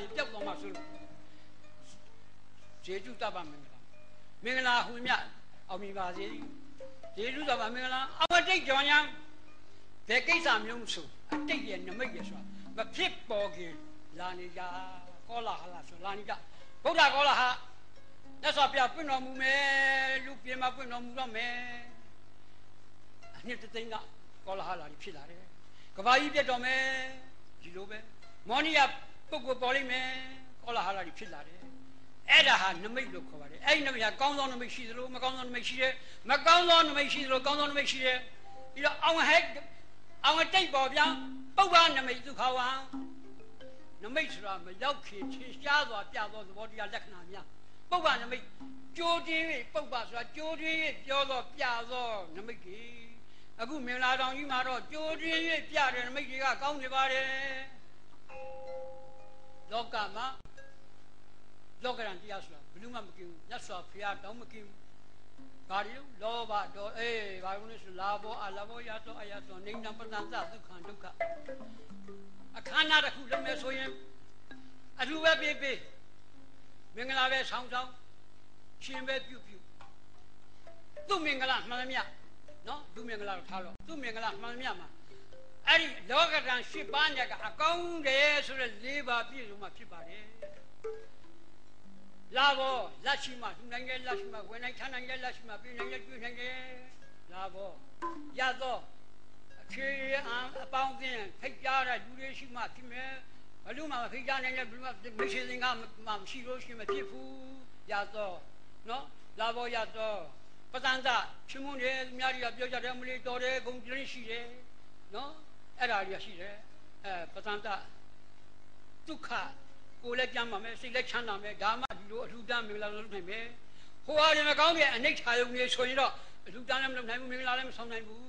သွားရင်ပျောက်သွားမှဆိုလို့ကျေကျူတတ်ပါမင်္ဂလာမင်္ဂလာဟူမြအောင်မြင်ပါစေကျေကျူတတ်ပါမင်္ဂလာအဝတိတ်ကြောင့်ညာဘယ်ကိစ္စမျိုးမဆိုအတိတ်ရဲ့နမိတ်ရဲ့ဆိုတာမဖြစ်ပေါ်ခင်လာနေကြကောလာဟလာဆိုလာနေကြဗုဒ္ဓကောလာဟမြတ်စွာဘုရားပြင့်တော်မူမယ်လူပြင်မှာပြင့်တော်မူတော့မယ်အနှစ်သိန်းကကောလာဟလာဖြစ်လာတယ်ကဘာကြီးပြတ်တော်မယ်ဒီလိုပဲမောနီယာ ပုဂ္ဂိုလ်ပေါ်လိမ့်မယ်ကောလာဟလာဖြစ်လာတယ်အဲ့ဒါဟာနမိတ်လို့ခေါ်ပါတယ်အဲ့ဒီနမိတ်ကကောင်းသောနမိတ်ရှိသလိုမကောင်းသောနမိတ်ရှိတယ်မကောင်းသောနမိတ်ရှိသလိုကောင်းသောနမိတ်ရှိတယ်ပြီးတော့အောင်ဟဲ့အောင်တိတ်ပေါ်ပြန်ပုဗ္ဗနမိတ်ဒုက္ခဝံနမိတ်ဆိုတာမရောက်ခင်ခြေရှားစွာပြသောသဘောတရားလက္ခဏာများပုဗ္ဗနမိတ်ကြိုးတင်း၍ပုဗ္ဗဆိုတာကြိုးတင်း၍ပြောသောပြသောနမိတ်ကြီးအခုမင်္ဂလာတောင်ကြီးမှာတော့ကြိုးတင်း၍ပြတဲ့နမိတ်တွေကကောင်းနေပါတယ် လောကမှာလောကရန်တရားဆိုတာဘယ်လို့မှမกินဘူးမြတ်စွာဘုရားတောင်းမกินဘူးဘာလို့လောဘဒေါ်အေးဘာလို့လဲဆိုလာဘောအလာဘောရသောအယသောနေနံပဏ္ဏသဒုက္ခဒုက္ခအခမ်းအနားတစ်ခုလုပ်မယ်ဆိုရင်အထူးပဲပြေးပြေးမင်္ဂလာပဲဆောင်းဆောင်းရှင်ပဲပြုပြုသူ့မင်္ဂလာမှန်သမျှနော်သူ့မင်္ဂလာကိုထားတော့သူ့မင်္ဂလာမှန်သမျှမှာ အဲ့ဒီလောကဓာတ်၈ပါးညကအကောင်းတယ်ဆိုတဲ့၄ပါးပြည့်စုံမှဖြစ်ပါတယ်လာဘောလက်ရှိမှသူနိုင်တဲ့လက်ရှိမှဝင်နိုင်ချနိုင်တဲ့လက်ရှိမှပြည်နိုင်တဲ့ပြည်နိုင်တဲ့လာဘောရသောအခြေအံအပေါင်းအသင်းဖိတ်ကြားတဲ့လူတွေရှိမှဖြစ်မယ်ဘလို့မှဖိတ်ကြားနိုင်တဲ့ဘလို့မှမရှိသင်္ကမှမရှိလို့ရှိမှဖြစ်ဘူးရသောနော်လာဘောရသောပသန္တချင်းမွန်းတယ်အများကြီးပြောကြတယ်မလေးတော်တယ်ဂုံပြင်းရှိတယ်နော် အဲ့ဒါကြီးရှိတယ်အဲပသန္တဒုက္ခကိုယ်လည်းကြမ်းပါမယ်စိတ်လည်းချမ်းသာမယ်ဒါမှဒီလိုအထူးတမ်းမင်္ဂလာလုပ်နိုင်မယ်ဟိုဟာတွေမကောင်းတဲ့အနိဋ္ဌာယုံတွေဆိုရင်တော့အထူးတမ်းလည်းမလုပ်နိုင်ဘူးမင်္ဂလာလည်းမဆောင်နိုင်ဘူး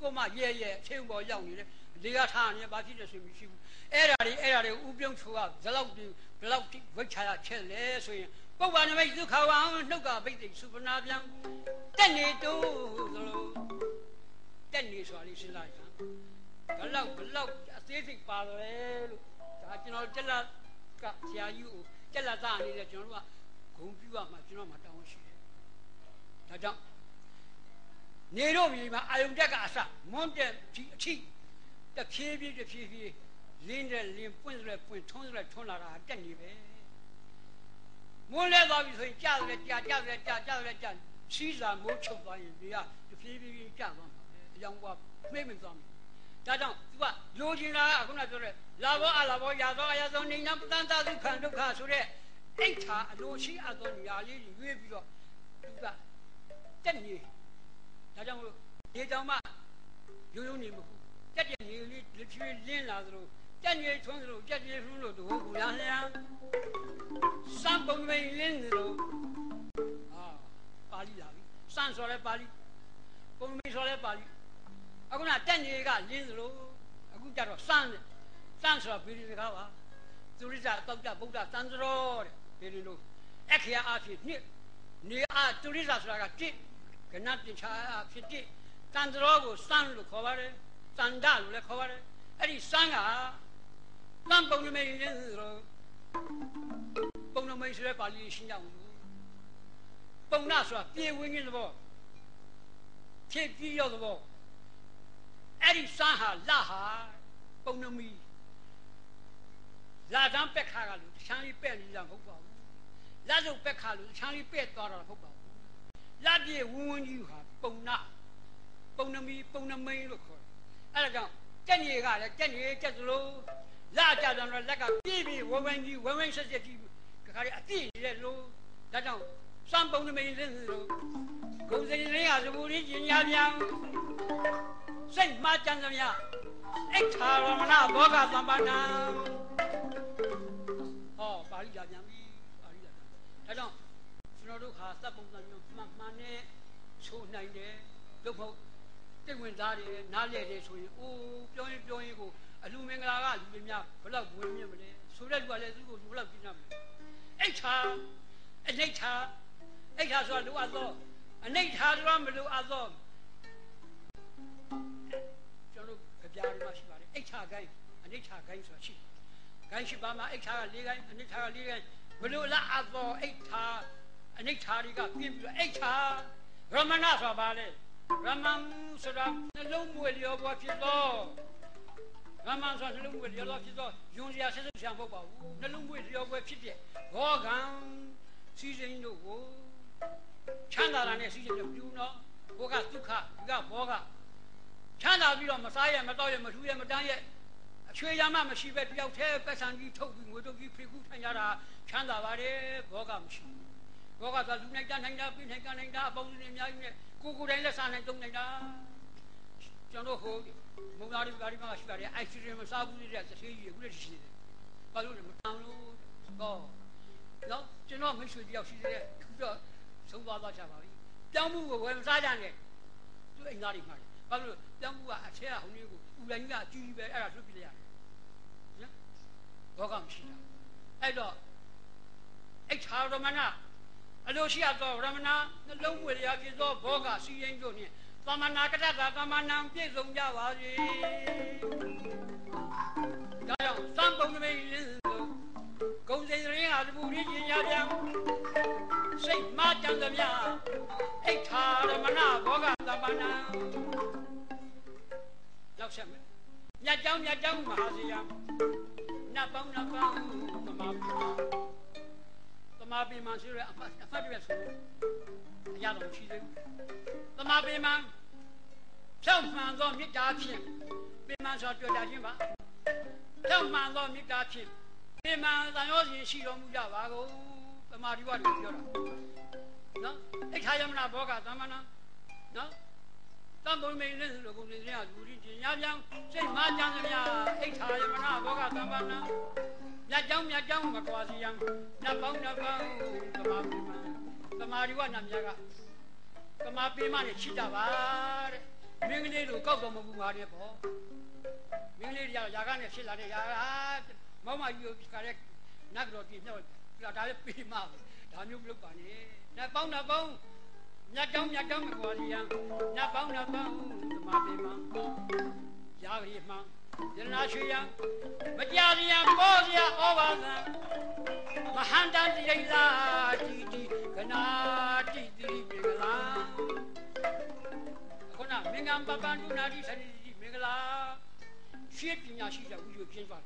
ကိုမှရဲရဲအချင်းပေါ်ရောက်နေတယ်လေကထားနေဘာဖြစ်လဲဆိုမရှိဘူးအဲ့ဒါတွေအဲ့ဒါတွေဥပြုံးချိုကဘလောက်ဒီဘလောက်ဝိတ်ချာချက်လဲဆိုရင်ပုဗ္ဗနမိတ်ဒုက္ခဝံနှုတ်ကပိတ်သိစုပနာပြန်တက်နေတူသလိုတက်နေဆိုတာလေးစဉ်းစားကြ ဘလောက်ဘလောက်အသေးစိတ်ပါတယ်လို့ဒါကျွန်တော်တက်လာကဆရာကြီးကိုကြက်လက်သားအနေနဲ့ကျွန်တော်တို့ကဂုံပြူရမှာကျွန်တော်မှတောင်းရှိတယ်။ဒါကြောင့်နေတော့ပြီမှာအာယုန်တက်ကအစမွန်းတက်ဒီအထိတဖြည်းဖြည်းတဖြည်းဖြည်းလင်းတဲ့လင်းပွင့်တဲ့ပွင့်ထုံးတဲ့ထုံးလာတာတက်နေပဲ။မွန်းလဲသွားပြီဆိုရင်ကြာတယ်ကြာကြာတယ်ကြာကြာတယ်ကြာစီးစာမိုးချုပ်သွားရင်ဒီကတဖြည်းဖြည်းကြာသွားမှာပဲ။အကြောင်းကမှိတ်မသွားမှာ ဒါကြောင့် तू ကလိုချင်တာကခုနပြောတဲ့လာဘောအလာဘောရာသောအရာသောနေညာပတန်တဒုက္ခဒုက္ခဆိုတဲ့အိဋ္ဌာအလိုရှိအပ်သောညာလေးရွေးပြီးတော့ तू ကတက်နေဒါကြောင့်မလို့ဒီကြောင့်မှရိုးရိုးနေမဟုတ်တက်တဲ့နေလေးတစ်ချွေးလင်းလာသလိုတက်နေထွန်းသလိုတက်နေထွန်းလို့တဟုတ်ဘူးလားဟဲ့စံပုံမင်းလင်းသလိုအာပါဠိလာပြီစံဆိုရဲပါဠိပုံမင်းဆိုရဲပါဠိ အခုနတက်နေကလင်းသလိုအခုကြတော့စမ်းတယ်စမ်းဆိုတာဘီရီစကားပါသူရိစ္ဆာတောက်ကြဗုဒ္ဓသံသရောတဲ့ဘီရီလို့အခရာအဖြစ်နှစ်နေအားသူရိစ္ဆာဆိုတာကတစ်ကနတင်ချာအဖြစ်တစ်သံသရောကိုစမ်းလို့ခေါ်ပါတယ်သန္ဒလို့လည်းခေါ်ပါတယ်အဲ့ဒီစမ်းကတန်ပုံနမိတ်လင်းသလိုပုံနမိတ်ဆိုတဲ့ပါဠိရှင်းကြအောင်လို့ပုံနာဆိုတာပြေဝင်းခြင်းသဘောဖြည့်ပြီးရောက်သဘော အဲ့ဒီစမ်းဟာလဟာပုံနမီလာတန်းပက်ခါကလို့တချမ်းလေးပဲ့နေတာမဟုတ်ပါဘူးလာစုပ်ပက်ခါလို့တချမ်းလေးပဲ့သွားတာမဟုတ်ပါဘူးလာပြေဝင်းဝင်းကြီးဟာပုံနာပုံနမီပုံနမိန်လို့ခေါ်တယ်အဲ့ဒါကြောင့်ကြက်ကြီးကလည်းကြက်ကြီးကြက်စလို့လာကြတယ်တော့လက်ကပြေးပြီးဝဝင်းကြီးဝဝင်းဆက်ဆက်ကြီးခါရီအပြည့်နေတဲ့လို့ဒါကြောင့်စံပုံနမိန်လင်းလို့ ဂုံစင်လေးကသဘူလေးကျင်ညာပြန်စိတ်မှားကြံသမျှအိဋ္ဌာရမဏဘောဂသမ္ပန္နဟောပါဠိလာပြန်ပြီပါဠိလာဒါကြောင့်ကျွန်တော်တို့ခါသတ်ပုံစံမျိုးမှန်မှန်နဲ့ချိုးနိုင်တယ်လို့မဟုတ်တိတ်ဝင်သားတယ်နားလဲတယ်ဆိုရင်အိုးပြောရင်ပြောရင်ကိုအလူမင်္ဂလာကလူတွေများဘလောက်ဝင်မြင့်မလဲဆိုတဲ့လူကလည်းသူ့ကိုဘလောက်ကြည့်နိုင်မလဲအိဋ္ဌာအနိဋ္ဌာအိဋ္ဌာဆိုတာလိုအပ်သော အနိဋ္ဌာဆိုတာမလိုအပ်သောကျွန်တော်ကြပြားတွေမှာရှိပါတယ်အိဋ္ဌာကိုင်းအနိဋ္ဌာကိုင်းဆိုတာရှိခိုင်းရှိပါမှာအိတ်ထားက၄ခိုင်းအနိဋ္ဌာက၄ခိုင်းဘလို့လားအသောအိတ်ထားအနိဋ္ဌာတွေကပြင်းပြီးတော့အိတ်ထားရမဏဆိုတာဘာလဲရမန်ဆိုတာနှလုံးမွေလျောဘွားဖြစ်သောရမန်ဆိုတာနှလုံးမွေလျောဘွားဖြစ်သောယွန်စရာဆက်စုပ်ဆံမဟုတ်ပါဘူးနှလုံးမွေလျောဘွားဖြစ်တဲ့ဘောကံစီစဉ်တို့ကို ချမ်းသာတာနဲ့စီစဉ်တို့ပြူနော်ဘောကဒုက္ခဒီကဘောကချမ်းသာပြီးတော့မစားရမတော့ရမထူးရမတန်းရအချွေရမမရှိပဲတယောက်တည်းပတ်စံကြီးထုတ်ပြီးငွေတုပ်ကြီးဖိခုထိုင်ကြတာချမ်းသာပါတယ်ဘောကမရှိဘောကသာလူနိုင်တနိုင်တာပြနိုင်ကနိုင်တာအပေါင်းတွေအများကြီးနဲ့ကိုကိုတိုင်းလက်စားနိုင်တုံးနိုင်တာကျွန်တော်ဟိုမုံသားတွေဘာတွေမှရှိပါတယ်အိုက်ဆီရင်မစားဘူးတဲ့သတိကြီးအခုလည်းရှိနေတယ်ဘာလို့လဲမတန်လို့တော့နော်ကျွန်တော်မိတ်ဆွေတယောက်ရှိသေးတယ်သူတော့ ဆုံးသွားသွားချပါပြီပြောင်းမှုကိုဝယ်မစားကြနဲ့သူအိမ်သားတွေမှာဘာလို့ပြောင်းမှုကအထက်ကဟိုနေ့ကိုဥလိုင်းကအကြီးကြီးပဲအဲ့ဒါလွတ်ပြလိုက်ရတယ်နော်ဘောကမရှိတာအဲ့တော့အိတ်ထာရမဏအလိုရှိရသောရမဏနှလုံးမွေရာဖြစ်သောဘောကစီရင်တို့နှင့်သမဏကတ္တသမဏံပြည့်စုံကြပါစေဒါကြောင့်သံပုံနမိ မတန်သမျှအိတ်ထာရမဏဘောကသမဏံရောက်ဆက်မယ်မြတ်ကြောင်းမြတ်ကြောင်းမဟာစီယံနတ်ပေါင်းနတ်ပေါင်းသမာပိမသမာပိမဆိုရအဖတ်အဖတ်တည်းဆိုအရာတော်ရှိသေးဘူးသမာပိမဖြောက်မှန်သောမေတ္တာဖြင့်ပိမဆိုတွေ့တာချင်းပါဖြောက်မှန်သောမေတ္တာဖြင့်ပိမသံယောရှင်ရှိတော်မူကြပါကုန်သမာဓိဝါတွေပြောတာ နော်အိဋ္ဌာယမနာဘောကသမဏနော်တံပုံမိန်လေးလို့ကိုနေရလူကြီးကျင်ညာပြောင်းစိတ်မကြမ်းသမျှအိဋ္ဌာယမနာဘောကသမ္ပန္နမြတ်ကြောင်းမြတ်ကြောင်းမကွာစီယံနတ်ပေါင်းနတ်ပေါင်းသမာပိမသမာဓိဝနတ်မြတ်ကသမာပိမနဲ့ရှိတာပါတဲ့မင်းကလေးတို့ကောက်တော်မပူပါနဲ့ပေါ့မင်းကလေးတွေကຢာကနဲ့ဖြစ်လာတဲ့ຢာကမောင်မကြီးကိုခါတဲ့နတ်တော်ပြင်မြောက်ဒါလည်းပိမပဲဒါမျိုးမလုပ်ပါနဲ့ နတ်ပေါင်းနတ်ပေါင်းမြတ်တောင်းမြတ်တောင်းမကွာလျံနတ်ပေါင်းနတ်ပေါင်းသမာပေမရာဂိမှန်ယရနာရွှေယံမကြရယံပေါ်စရာဩဘာသံမဟန္တတိရိလာတီတီကနာတိတိပြေကလာခုနမင်္ဂံပပန္တုနာတိသတိတိမင်္ဂလာရှင်းပညာရှိတဲ့ဝိဇ္ဇပြင်းသွား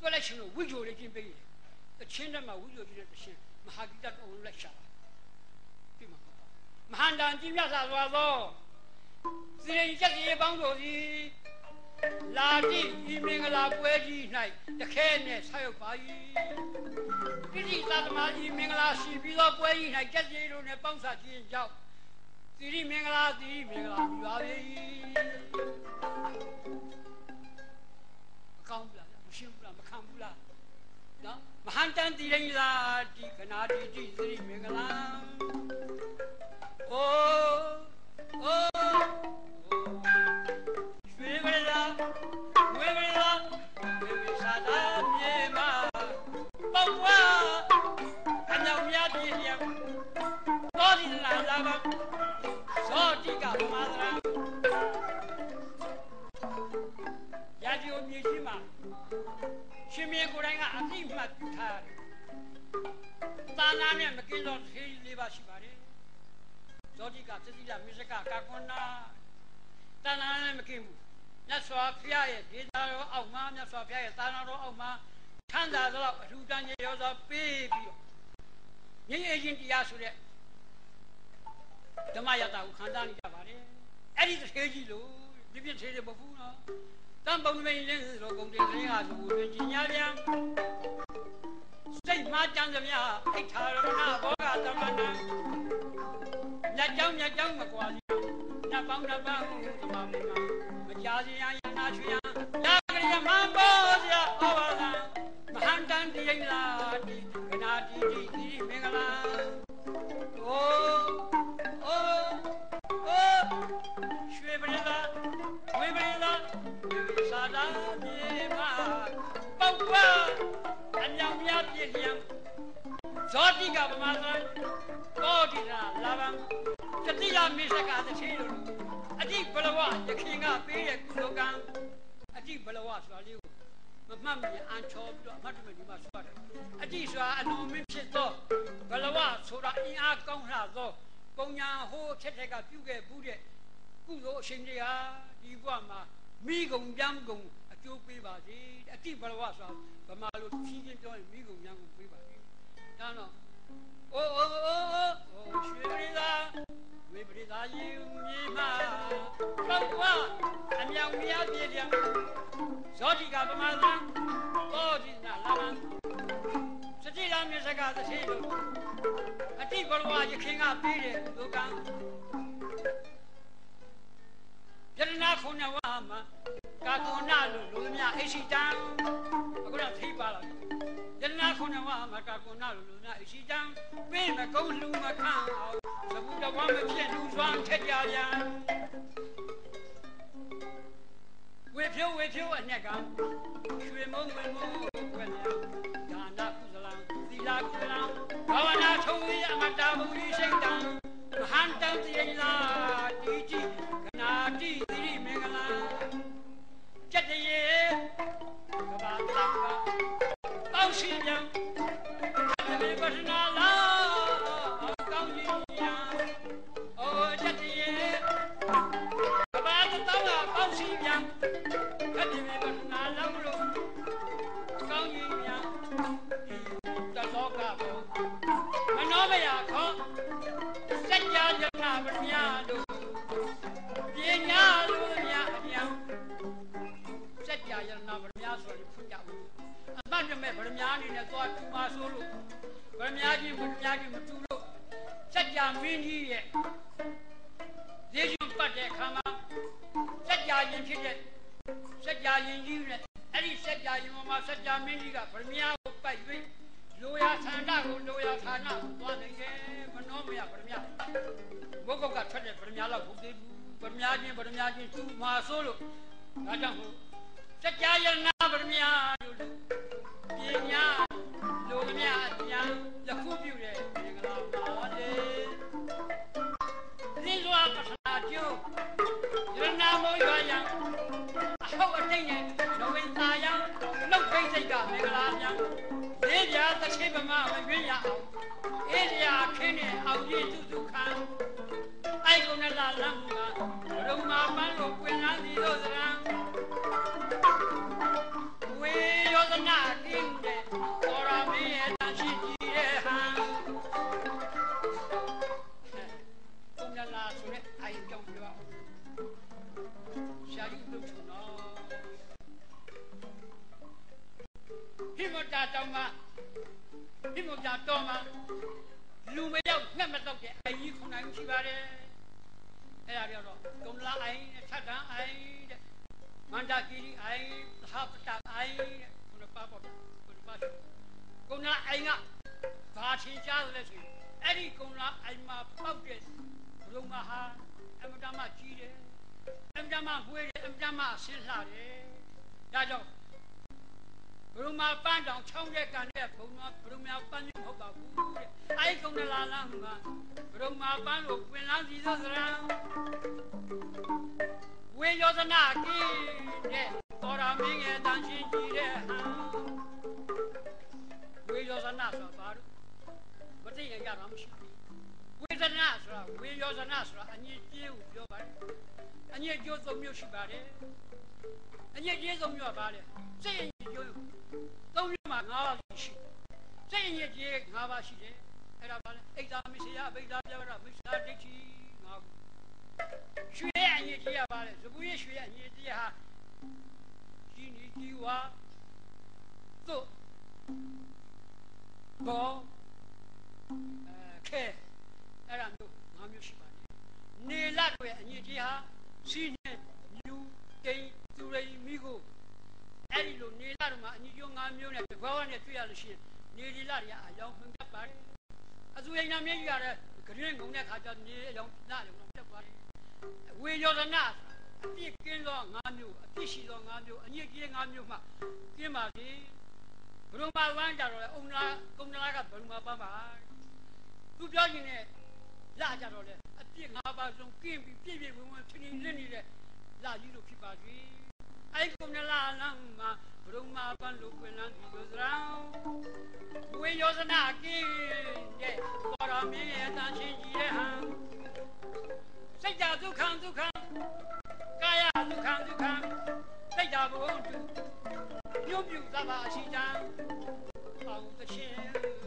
တယ်ဆရာကြီးဥပြုံးချူကဒီချင်းကိုအဲ့ဒီမင်္ဂလာမှာကြက်ပြေဆွမ်းလိုက်ပါတွဲလိုက်ခြင်းတယ်တွဲလိုက်ခြင်းလို့ဝိဇ္ဇိုလေးချင်းပေးတယ်တချင်းထဲမှာဝိဇ္ဇိုကြီးတဲ့တချင်းမဟာဂိတတော်လုံးလိုက်ရှာပါပြီမှာပေါ့မဟာန္တန်ကြီးမြတ်စွာဘုရားသောစီရင်ချက်ကြီးပေါင်းတို့သည်လာတိဤမင်္ဂလာပွဲကြီး၌တခဲနဲ့ဆက်ရောက်ပါ၏ပိဋိသသမဤမင်္ဂလာရှိပြီးသောပွဲကြီး၌ကြက်ကြီးတို့နဲ့ပေါင်းစားခြင်းကြောင့်သီရိမင်္ဂလာသီရိမင်္ဂလာမြပါ၏ နော်မဟန်တန်တိရိလာဒီခနာတိတိသီရိမင်္ဂလာအိုးအိုး မြစ္စကကာကွန်နာသာနာနဲ့မကင်းဘူး။မြတ်စွာဘုရားရဲ့ဒေသတော်အောက်မှာမြတ်စွာဘုရားရဲ့သာနာတော်အောက်မှာထမ်းသာသောအထူးတန်းကြီးရောစွာပေးပြီးတော့ငြိမ်းအေးခြင်းတရားဆိုတဲ့ဓမ္မယတာကိုခံစားနေကြပါတယ်။အဲ့ဒီသေကြီးလို့ပြပြသေးတယ်မဟုတ်ဘူးနော်။တံပုံမိန်လင်းဆိုကုန်တင်ရင်းဟာဆိုတွင်ကြီးညာပြန်စိတ်မှားကြံသမျှအိဋ္ဌာရမဏဘောဂသမဏ ညကြောင်းညကြောင်းမကွာစီညပေါင်းညပေါင်းသမာမိမမကြာစီယယနာချွေယဒါကရိယမဘောဇာဩဝါဒမဟန္တန်တိယလာတိကနာတိတိတိမင်္ဂလာ ပြုခဲ့ဘူးတဲ့ကုသိုလ်အရှင်ကြီးဟာဒီဘဝမှာမိဂုံကြမ်းဂုံအကျိုးပေးပါစေအတိဘလဝဆိုတာဗမာလိုဖြည်းချင်းပြောရင်မိဂုံကြမ်းဂုံပေးပါစေဒါတော့အိုးအိုးအိုးအိုးရွှေရည်သာဝိပရိသာယီမြေမှာတော့ကွာအမြောင်များပြည့်တယ်ဇောတိကဗမာသံဩဒီနာလာမစတိလာမြေစကားတစ်လို့အတိဘလဝယခင်ကပေးတယ်ဒုက္ခ ယရနာခုနဝမှာကာကောနာလို့လူမြအိရှိတံအခုတော့ထိပါလာယရနာခုနဝမှာကာကောနာလို့လူမြအိရှိတံပေးမကုန်းလူမခန့်အောင်သဘူတော်မဖြစ်လူစွမ်းထက်ကြပြန်ဝေဖြိုးဝေဖြိုးအနဲ့ကရွှေမုံငွေမုံွယ်မြောင်ဒါနကုသလံသီလကုသလံဘာဝနာထုံးရအမတာဘုရားရှိတံ မဟန်တံတိယလာတီတိကနာတိသီရိမင်္ဂလာကျက်တရေကဘာတံကပေါရှိညံအတမေပထ ပတ်တဲ့အခါမှာစက်ကြာရင်ဖြစ်တဲ့စက်ကြာရင်ကြီးနဲ့အဲ့ဒီစက်ကြာရင်မှာစက်ကြာမင်းကြီးကဗြဟ္မာကိုပိုက်ပြီးလိုရာဆန္ဒကိုလိုရာဌာနကိုသွားနိုင်တယ်မနှောမရဗြဟ္မာဘုဂုတ်ကထွက်တဲ့ဗြဟ္မာလောက်ဘုသေးဘူးဗြဟ္မာချင်းဗြဟ္မာချင်းသူ့မှာဆိုလို့ဒါကြောင့်ဟိုစက်ကြာရဏဗြဟ္မာလို့ပညာလိုမြတ်အညာယခုပြုတဲ့မင်္ဂလာပါလေ သင်္စွာပထနာကျိုးယရနာမောရွာယံအဟုတ်အတိတ်နဲ့ဇဝိတာယံနှုတ်ဖိတ်စိတ်ကမင်္ဂလာများလေးပြာသချိပမမရွေးရအောင် မတာတောင်မှာဟိမတာတော်မှာလူမရောက်ငှက်မတော့တဲ့အင်ကြီးခုနိုင်ရှိပါတယ်အဲ့ဒါတွေတော့ကုံလာအိုင်ထတ်တန်းအိုင်တဲ့မန္တကီရီအိုင်သာပတအိုင်တဲ့ခုနပါပေါ့ခုနပါကုံလာအိုင်ကဘာထင်ရှားတယ်လဲဆိုရင်အဲ့ဒီကုံလာအိုင်မှာပောက်တဲ့ဘုံမဟာအမတမကြီးတယ်အမတမဝေးတယ်အမတမဆင်းလှတယ်ဒါကြောင့် ဘုံမပန်းတောင်ချောင်းတဲ့ကန်တဲ့ဘုံမဘုံမပန်းမဟုတ်ပါဘူးတဲ့အိုက်ကုံလာလာမှာဘုံမပန်းလို့ဝင်လာစီသောစရံဝေယောသနာကင်းတဲ့တော်ရမင်းရဲ့တန်ရှင်းကြည့်တဲ့ဟန်ဝေယောသနာဆိုတာဘာလို့မ သိရင်ကြတော့မရှိဘူးဝေဒနာဆိုတာဝေယောသနာဆိုတာအညစ်အကြေးကိုပြောပါတယ်အညစ်အကြေးသုံးမျိုးရှိပါတယ်အညစ်အကြေးသုံးမျိုးကဘာလဲစိတ်အညစ်အကြေးသုံးမျိုးမှာ၅ပါးရှိစိတ်အညစ်အကြေး၅ပါးရှိတယ်အဲ့ဒါဘာလဲအိတ်သာမရှိယဗိဒာပြဝရမိစ္ဆာဒိဋ္ဌိ၅ခုရွှေရဲ့အညစ်အကြေးကဘာလဲဇပူရဲ့ရွှေရဲ့အညစ်အကြေးဟာကြီးနီကြီးဝါသို့ဘောအဲခဲအဲ့ဒါမျိုး၅မျိုးရှိပါတယ်နေလတ်ရဲ့အညစ်အကြေးဟာစီးနေမြူတိန် သူရိမိကိုအဲ့ဒီလိုနေလတ်မှာအညစ်အကြေး၅မျိုးနဲ့တကွာနဲ့တွေ့ရလို့ရှိရင်နေဒီလတ်ရအယောင်မှန်တတ်ပါတယ်အသူရိန်နာမြင့်ကြီးရတဲ့ဂရင်းငုံတဲ့ခါကျနေအယောင်လတ်ရောတက်သွားတယ်ဝေယောဒနာအပြစ်ကင်းသော၅မျိုးအပြစ်ရှိသော၅မျိုးအညစ်အကြေး၅မျိုးမှကင်းပါစေဘုရုံပါဝမ်းကြတော့လေအုံနာကုံနာကဘုရုံပါပန်းပါသူပြောခြင်းနဲ့လာကြတော့လေအပြစ်၅ပါးဆုံးကင်းပြီးပြည့်ပြည့်ဝဝထင်းထင်းလင်းနေတဲ့လာကြီးလို့ဖြစ်ပါစေ အဲ့ကုဏလာလမ်းမှာဘုရုံမာပန်းလို့ဝင်လန်းဒီလိုစရောင်းဝေယောဇနာကင်းတဲ့ပေါ်တော်မင်းရဲ့တန်ရှင်ကြီးရဲ့ဟံစိတ်ကြဒုက္ခဒုက္ခကာယဒုက္ခဒုက္ခစိတ်ကြဘုံတူညွတ်ပြူသဘာရှိတံအောင်တရှင်နဲ့အောင်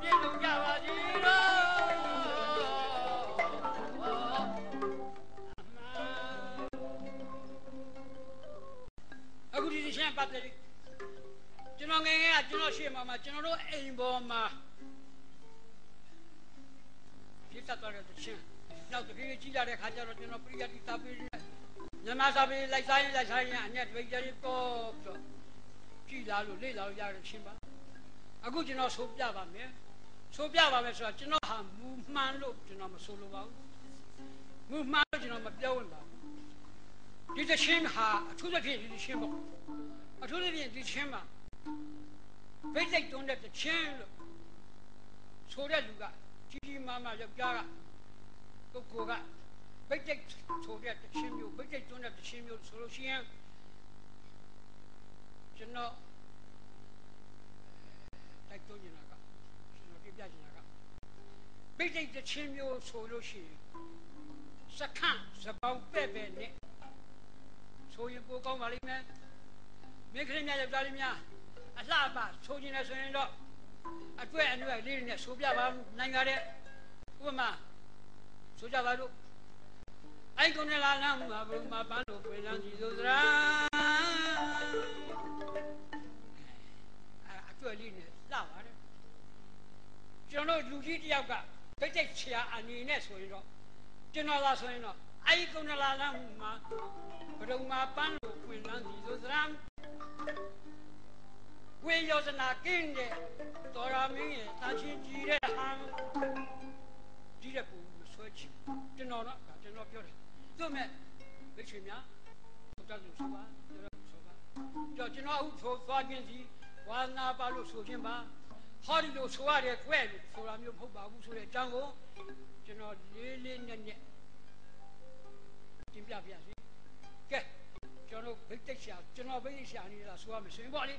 ပြည့်စုံကြပါစေတော့အခုဒီရှင်ပတ်တယ်ကျွန်တော်ငယ်ငယ်ကကျွန်တော်ရှေ့မှာမှာကျွန်တော်တို့အိမ်ပေါ်မှာပြစ်တတ်တဲ့ချင်းနောက်တပြေးကြီးလာတဲ့ခါကျတော့ကျွန်တော်ပရိယတ်တိတာပေးနေမြန်မာစာပေလိုက်စားရင်လိုက်စားရင်အညက်တွေကြရတော့ပြီးတော့ကြည်လာလို့လေ့လာလို့ရတဲ့ချင်းပါ အခုကျွန်တော်ဆိုပြပါမယ်ဆိုပြပါမယ်ဆိုတော့ကျွန်တော်ဟာမူမှန်လို့ကျွန်တော်မဆိုလိုပါဘူးမူမှန်လို့ကျွန်တော်မပြောဝင်ပါဘူးဒီတချင်းဟာအထူးသဖြင့်ဒီတချင်းပေါ့အထူးသဖြင့်ဒီချင်းမှာဗိတ်စိတ်တွန်းတဲ့တချင်းလို့ဆိုတဲ့လူကကြီးကြီးမားမားယောက်ျားကပုဂ္ဂိုလ်ကဗိတ်တိတ်ဆိုတဲ့တခြင်းမျိုးဗိတ်တိတ်တွန်းတဲ့တခြင်းမျိုးဆိုလို့ရှိရင်ကျွန်တော် တိုက်တွန်းနေတာကကျွန်တော်ပြပြနေတာကဗိတ်တိတ်တခြင်းမျိုးဆိုလို့ရှိရင်စခန့်စပောင်းပဲ့ပဲ့နဲ့ဆိုရင်ပိုကောင်းပါလိမ့်မယ်မိခရများယောက်ျားလေးများအလှပဆိုခြင်းနဲ့ဆိုရင်တော့အတွက်အနွယ်လေးတွေနဲ့ဆိုပြပါနိုင်ကြတဲ့ဥပမာဆိုကြပါလို့အိုင်ကုန်းလာလမ်းမှာဘုမပန်းလို့ပြင်လန်းစီဆိုသရာအဲအတွက်လေးနဲ့ လှပါတယ်ကျွန်တော်လူကြီးတယောက်ကဗိတ်တိတ်ချာအနေနဲ့ဆိုရင်တော့ကျွန်တော်သာဆိုရင်တော့အိုင်ကုန်းလာလမ်းမှာဘုမပန်းလို့ပြင်လန်းစီဆိုသရာဝေယောဇနာကင်းတဲ့တော်ရမင်းရဲ့တန်ရှင်ကြီးတဲ့ဟန်ကြီးတဲ့ပုံမဆွဲချင်ကျွန်တော်တော့ဒါကျွန်တော်ပြောတယ်သူ့မဲ့ဘယ်ချိန်များဘုရားလူဆိုပါကျွန်တော်ဆိုပါကြောကျွန်တော်အခုဆိုသွားခြင်းစီ ဝါနာပါလို့ဆိုခြင်းပါဟောဒီလိုဆိုရတယ်ကွဲလို့ဆိုတာမျိုးမဟုတ်ပါဘူးဆိုတဲ့အကြောင်းကိုကျွန်တော်လေးလေးနက်နက်တင်ပြပြစီကဲကျွန်တော်ဗိတ်တိတ်ရှာကျွန်တော်ဗိတ်တိတ်ရှာနေတာဆိုရမယ်ဆိုရင်ပေါ့လေ